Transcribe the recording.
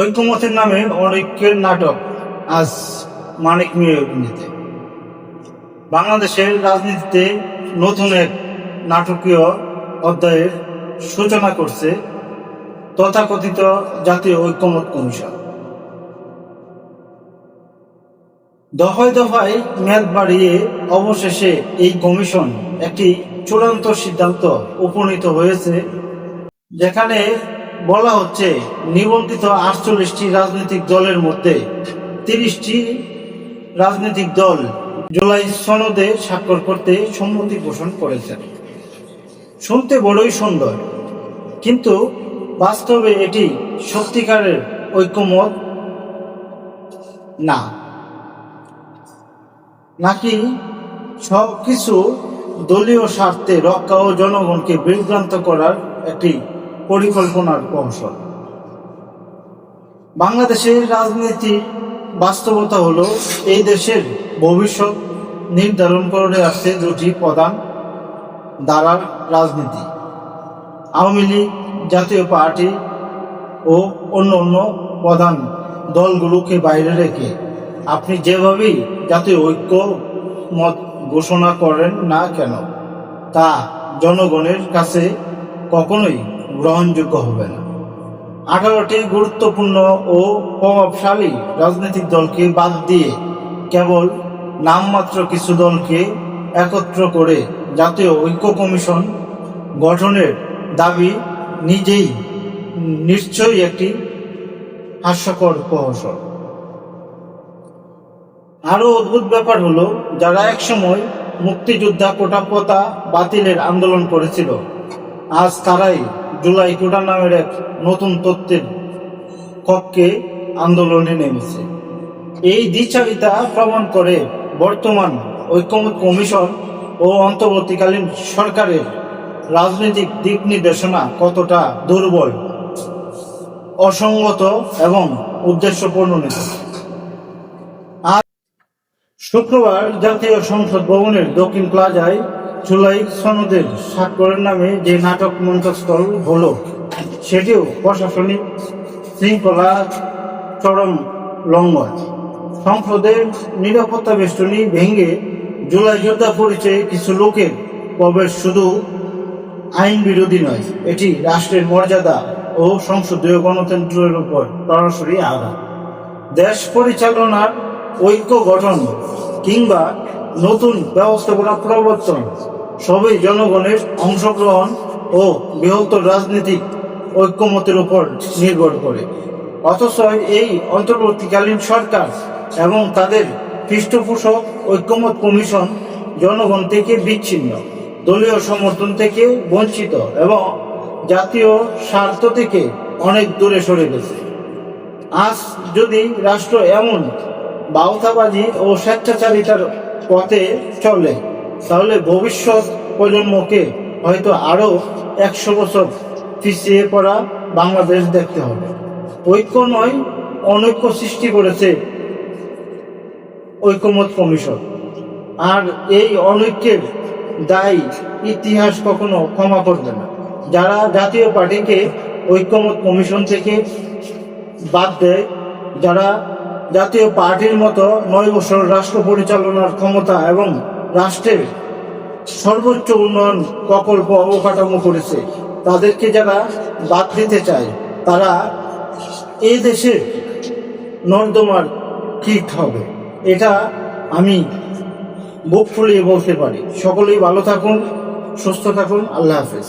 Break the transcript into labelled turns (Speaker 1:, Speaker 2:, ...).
Speaker 1: ঐক্যমতের নামে অনৈক্যের নাটক আজ মানিক মিয়া অভিনীতে। বাংলাদেশের রাজনীতিতে নতুন এক নাটকীয় অধ্যায়ের সূচনা করছে তথাকথিত জাতীয় ঐক্যমত কমিশন। দফায় দফায় মেয়াদ বাড়িয়ে অবশেষে এই কমিশন একটি চূড়ান্ত সিদ্ধান্ত উপনীত হয়েছে, যেখানে বলা হচ্ছে, নিবন্ধিত আটচল্লিশটি রাজনৈতিক দলের মধ্যে তিরিশটি রাজনৈতিক দল জুলাই সনদে স্বাক্ষর করতে সম্মতি পোষণ করেছেন। শুনতে বড়ই সুন্দর, কিন্তু বাস্তবে এটি সত্যিকারের ঐক্যমত না। নাকি সব কিছু দলীয় স্বার্থে রক্ষা ও জনগণকে বিভ্রান্ত করার একটি পরিকল্পনার কৌশল। বাংলাদেশের রাজনীতির বাস্তবতা হলো, এই দেশের ভবিষ্যৎ নির্ধারণ করে আসছে দুটি প্রধান দ্বারার রাজনীতি। আওয়ামী লীগ জাতীয় পার্টি ও অন্য অন্য প্রধান দলগুলোকে বাইরে রেখে আপনি যেভাবেই জাতীয় ঐক্য মত ঘোষণা করেন না কেন, তা জনগণের কাছে কখনোই গ্রহণযোগ্য হবে না। আঠারোটি গুরুত্বপূর্ণ ও প্রভাবশালী রাজনৈতিক দলকে বাদ দিয়ে কেবল নামমাত্র কিছু দলকে একত্র করে জাতীয় ঐক্য কমিশন গঠনের দাবি নিজেই নিশ্চয়ই একটি হাস্যকর কৌশল আরও অদ্ভুত ব্যাপার হলো, যারা একসময় মুক্তিযোদ্ধা কোটা পতা বাতিলের আন্দোলন করেছিল, আজ তারাই জুলাই কোটা নামের এক নতুন তত্ত্বের কক্ষে আন্দোলনে নেমেছে। এই দ্বিচারিতা প্রমাণ করে বর্তমান ঐক্যমত কমিশন ও অন্তর্বর্তীকালীন সরকারের রাজনৈতিক দিক নির্দেশনা কতটা দুর্বল, অসঙ্গত এবং উদ্দেশ্য প্রণোদিত শুক্রবার জাতীয় সংসদ ভবনের দক্ষিণ প্লাজায় জুলাই সনদের স্বাক্ষরের নামে যে নাটক মঞ্চস্থল হলো, সেটিও প্রশাসনিক শৃঙ্খলা চরম লঙ্ঘন। সংসদের নিরাপত্তা বেষ্টনী ভেঙে জুলাই যোদ্ধা পরিচয়ে কিছু লোকের প্রবেশ শুধু আইন বিরোধী নয়, এটি রাষ্ট্রের মর্যাদা ও সংসদীয় গণতন্ত্রের উপর সরাসরি আঘাত। দেশ পরিচালনার ঐক্য গঠন কিংবা নতুন ব্যবস্থাপনা প্রবর্তন। সবই জনগণের অংশগ্রহণ ও বৃহত্তর রাজনৈতিক ঐক্যমতের উপর নির্ভর করে। অথচ এই অন্তর্বর্তীকালীন সরকার এবং তাদের পৃষ্ঠপোষক ঐক্যমত কমিশন জনগণ থেকে বিচ্ছিন্ন, দলীয় সমর্থন থেকে বঞ্চিত এবং জাতীয় স্বার্থ থেকে অনেক দূরে সরে গেছে। আজ যদি রাষ্ট্র এমন বাউতাবাজি ও স্বেচ্ছাচারিতার পথে চলে। তাহলে ভবিষ্যৎ প্রজন্মকে হয়তো আরও একশো বছর পিছিয়ে পড়া বাংলাদেশ দেখতে হবে। ঐক্য নয়, অনৈক্য সৃষ্টি করেছে ঐক্যমত কমিশন। আর এই অনৈক্যের দায় ইতিহাস কখনো ক্ষমা করবে না। যারা জাতীয় পার্টিকে ঐক্যমত কমিশন থেকে বাদ দেয়, যারা জাতীয় পার্টির মতো নয় বছর রাষ্ট্র পরিচালনার ক্ষমতা এবং রাষ্ট্রের সর্বোচ্চ উন্নয়ন প্রকল্প অবকাঠামো করেছে। তাদেরকে যারা বাদ দিতে চায়, তারা এই দেশের নর্দমার কীট হবে। এটা আমি বুক ফুলিয়ে বলতে পারি। সকলেই ভালো থাকুন, সুস্থ থাকুন, আল্লাহ হাফেজ।